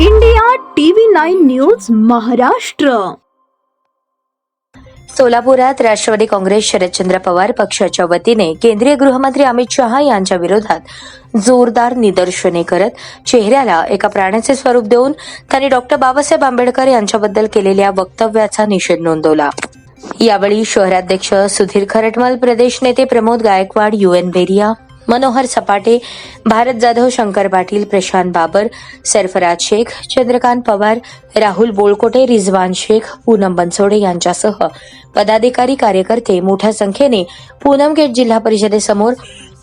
India TV nine news Maharashtra. सोलापुरात राष्ट्रवादी काँग्रेस शरदचंद्र पवार पक्षाच्या वतीने केंद्रीय गृहमंत्री अमित शहा यांच्या विरोधात जोरदार निदर्शने करत चेहऱ्याला एका प्राण्याचे स्वरूप देऊन त्यांनी डॉक्टर बाबासाहेब आंबेडकर यांच्याबद्दल केलेल्या वक्तव्याचा निषेध नोंदवला. यावेळी शहराध्यक्ष सुधीर खरटमल प्रदेश नेते प्रमोद गायकवाड युएन बेरिया मनोहर सपाटे भारत जाधव शंकर पाटील प्रशांत बाबर सरफराज शेख चंद्रकांत पवार राहुल बोळकोटे रिझवान शेख पूनम बनसोडे यांच्यासह पदाधिकारी कार्यकर्ते मोठ्या संख्येने पूनम गेट जिल्हा परिषदेसमोर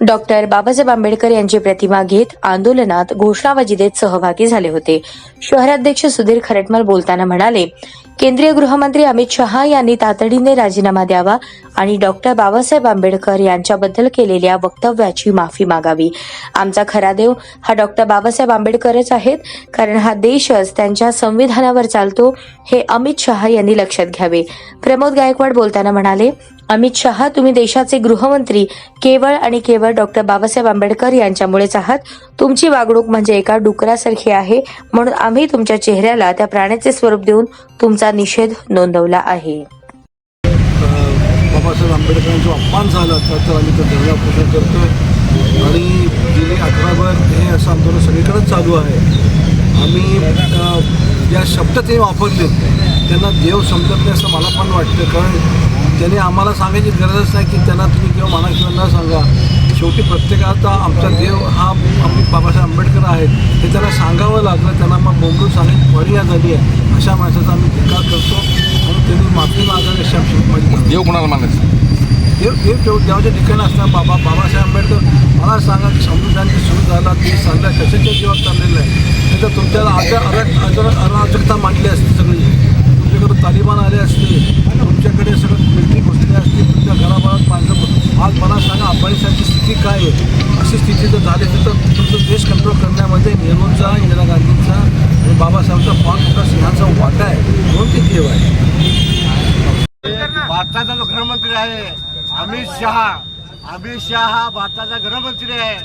डॉक्टर बाबासाहेब आंबेडकर यांची प्रतिमा घेत आंदोलनात घोषणाबाजी देत सहभागी झाले होते. शहराध्यक्ष सुधीर खरटमल बोलताना म्हणाले केंद्रीय गृहमंत्री अमित शहा यांनी तातडीने राजीनामा द्यावा आणि डॉक्टर बाबासाहेब आंबेडकर यांच्याबद्दल केलेल्या वक्तव्याची माफी मागावी. आमचा खरा देव हा डॉक्टर बाबासाहेब आंबेडकरच आहेत कारण हा देशच त्यांच्या संविधानावर चालतो हे अमित शहा यांनी लक्षात घ्यावे. प्रमोद गायकवाड बोलताना म्हणाले अमित शहा तुम्ही देशाचे गृहमंत्री केवळ आणि केवळ डॉक्टर बाबासाहेब आंबेडकर यांच्यामुळेच आहात. तुमची वागणूक म्हणजे एका डुकरासारखी आहे. म्हणून आम्ही तुमच्या चेहऱ्याला त्या प्राण्याचे स्वरूप देऊन तुमचा निषेध नोंदवला आहे. बाबासाहेब आंबेडकरांचा अपमान झाला तर आम्ही तो धरणा पोषण करतो आणि गेली आठवडाभर हे असं आंदोलन सगळीकडेच चालू आहे. आम्ही शब्द ते वापरले. त्यांना देव समजत नाही असं मला पण वाटतं. कारण त्यांनी आम्हाला सांगायची गरजच नाही की त्यांना तुम्ही किंवा म्हणा किंवा न सांगा. शेवटी प्रत्येकाचा आमचा देव हा आम्ही बाबासाहेब आंबेडकर आहेत. हे त्यांना सांगावं लागलं. त्यांना मग बोंबलून सांगायची फळी झाली आहे. अशा माणसाचा आम्ही टीका करतो. आणि त्यांनी माफी मागावी अशी आमची देव कोणाला मानायचं देव देव देव देवाच्या ठिकाणी असतात बाबा बाबासाहेब आंबेडकर मला सांगा की संविधान सुरू झाला ते चाललं कशाच्या जीवात चाललेलं आहे? तर तुमच्याला आज अर अराजकता मांडली असते सगळी. तुमच्याकडे तालिबान आले असते. तुमच्याकडे सगळं मिलिटरी गोष्टी असतील तुमच्या घराबाहेर पाहिजे आज मला सांगा अफगाणिस्तानची स्थिती काय आहे? अशी स्थिती जर झाली असेल तर तुमचं देश कंट्रोल करण्यामध्ये नेहरूंचा इंदिरा गांधींचा आणि बाबासाहेबांचा पाच मोठा सिंहाचा वाटा आहे. म्हणून ते देव आहे. भारताचा जो गृहमंत्री आहे अमित शहा. अमित शहा हा भारताचा गृहमंत्री आहे.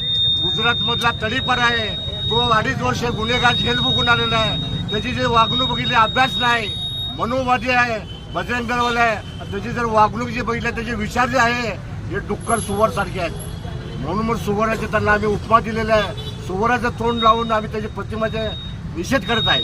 गुजरात मधला तडीपार आहे. तो अडीच वर्ष गुन्हेगार झेल बुकून आलेला आहे. त्याची जे वागणूक बघितली अभ्यास नाही. मनोवादी आहे बजरंग आहे. त्याची जर वागणूक जी बघितली त्याचे विचार जे आहे हे डुक्कर सुवर सारखे आहेत. म्हणून मग सुवराचे त्यांना आम्ही उपमा दिलेला आहे. सुवराचं तोंड लावून आम्ही त्याच्या प्रतिमाचे निषेध करत आहे.